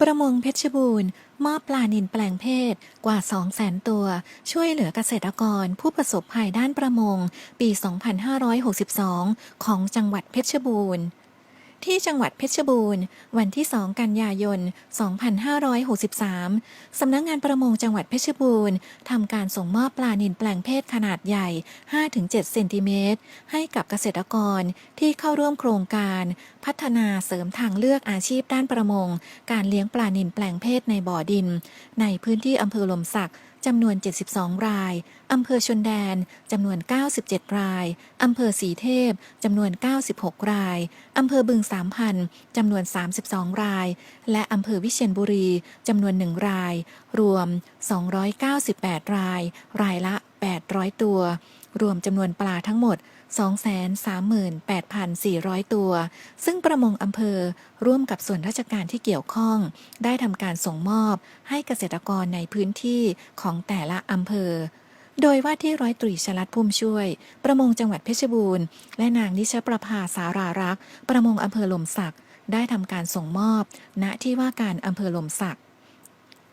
ประมงเพชรบูรณ์มอบปลานิลแปลงเพศกว่า 2 0 0แสนตัว ช่วยเหลือเกษตรกรผู้ประสบภัยด้านประมง ปี 2562 ของจังหวัดเพชรบูรณ์ ที่จังหวัดเพชรบูรณ์ วันที่ 2 กันยายน 2563 สำนักงงานประมงจังหวัดเพชรบูรณ์ทำการส่งมอบปลานิลแปลงเพศขนาดใหญ่ 5-7 เซนติเมตร ให้กับเกษตรกรที่เข้าร่วมโครงการ พัฒนาเสริมทางเลือกอาชีพด้านประมง การเลี้ยงปลานิลแปลงเพศในบ่อดิน ในพื้นที่อำเภอลมสักจำนวน 72 ราย อำเภอชนแดน จำนวน 97 ราย อำเภอสีเทพ จำนวน 96 ราย อำเภอบึงสามพันจำนวน 32 ราย และอำเภอวิเชียรบุรี จำนวน 1 ราย รวม 298 ราย รายละ 800 ตัว รวมจำนวนปลาทั้งหมด 238,400 ตัว ซึ่งประมงอำเภอร่วมกับส่วนราชการที่เกี่ยวข้อง ได้ทำการส่งมอบให้เกษตรกรในพื้นที่ของแต่ละอำเภอ โดยว่าที่ร้อยตรีชลัดพุ่มช่วย ประมงจังหวัดเพชรบูรณ์ และนางนิชประภาสารารักษ์ประมงอำเภอหลมสักได้ทำการส่งมอบ ณที่ว่าการอำเภอหลมสัก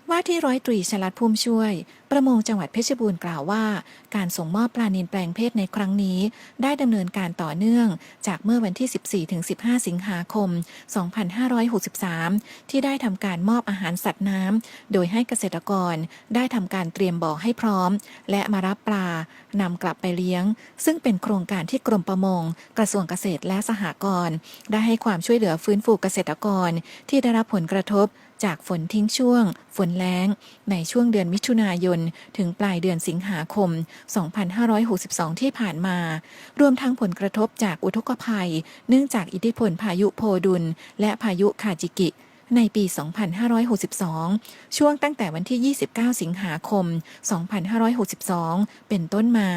ว่าที่ร้อยตรีชลัดพุ่มช่วย ประมงจังหวัดเพชรบูรณ์กล่าวว่า การส่งมอบปลานิลแปลงเพศในครั้งนี้ ได้ดำเนินการต่อเนื่อง จากเมื่อวันที่ 14-15 สิงหาคม 2563 ที่ได้ทำการมอบอาหารสัตว์น้ำโดยให้เกษตรกรได้ทำการเตรียมบ่อให้พร้อม และมารับปลานำกลับไปเลี้ยง ซึ่งเป็นโครงการที่กรมประมง กระทรวงเกษตรและสหกรณ์ได้ให้ความช่วยเหลือฟื้นฟูเกษตรกร ที่ได้รับผลกระทบจากฝนทิ้งช่วง ฝนแล้ง ในช่วงเดือนมิถุนายนถึงปลายเดือนสิงหาคม 2562 ที่ผ่านมา รวมทั้งผลกระทบจากอุทกภัย เนื่องจากอิทธิพลพายุโพดุล และพายุคาจิกิในปี 2562 ช่วงตั้งแต่วันที่ 29 สิงหาคม 2562 เป็นต้นมา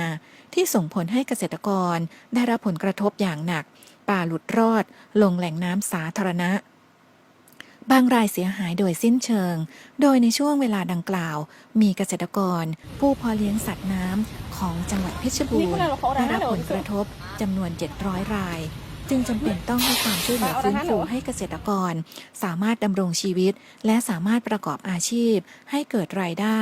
ที่ส่งผลให้เกษตรกรได้รับผลกระทบอย่างหนัก ป่าหลุดรอด ลงแหล่งน้ำสาธารณะ บางรายเสียหายโดยสิ้นเชิง โดยในช่วงเวลาดังกล่าว มีเกษตรกร ผู้พอเลี้ยงสัตว์น้ำของจังหวัดเพชรบูรณ์ได้รับผลกระทบจำนวน 700 ราย จึงจำเป็นต้องให้ความช่วยเหลือฟื้นฟูให้เกษตรกร สามารถดำรงชีวิต และสามารถประกอบอาชีพ ให้เกิดรายได้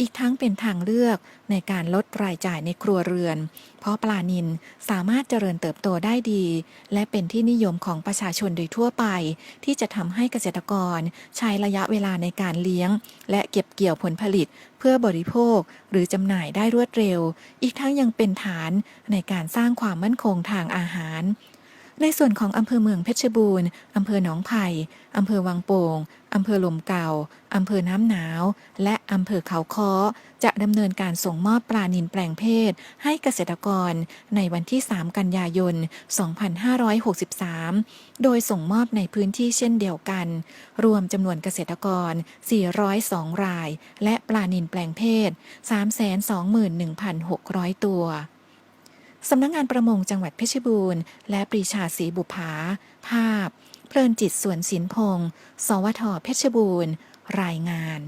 อีกทั้งเป็นทางเลือกในการลดรายจ่ายในครัวเรือน เพราะปลานิลสามารถเจริญเติบโตได้ดี และเป็นที่นิยมของประชาชนโดยทั่วไป ที่จะทำให้เกษตรกร ใช้ระยะเวลาในการเลี้ยง และเก็บเกี่ยวผลผลิต เพื่อบริโภค หรือจำหน่ายได้รวดเร็ว อีกทั้งยังเป็นฐานในการสร้างความมั่นคงทางอาหาร ในส่วนของอำเภอเมืองเพชรบูรณ์อำเภอหนองไผ่อำเภอวังโป่งอำเภอลมเก่าอำเภอน้ำหนาว และอำเภอเขาค้อจะดำเนินการส่งมอบปลานิลแปลงเพศ ให้เกษตรกรในวันที่ 3 กันยายน 2563 โดยส่งมอบในพื้นที่เช่นเดียวกัน รวมจำนวนเกษตรกร 402 ราย และปลานิลแปลงเพศ 321,600 ตัว สำนักงงานประมงจังหวัดเพชรบูรณ์ และปรีชาศรีบุภา ภาพ เพลินจิตสวนศิลพงศ์สวทเพชรบูรณ์ รายงาน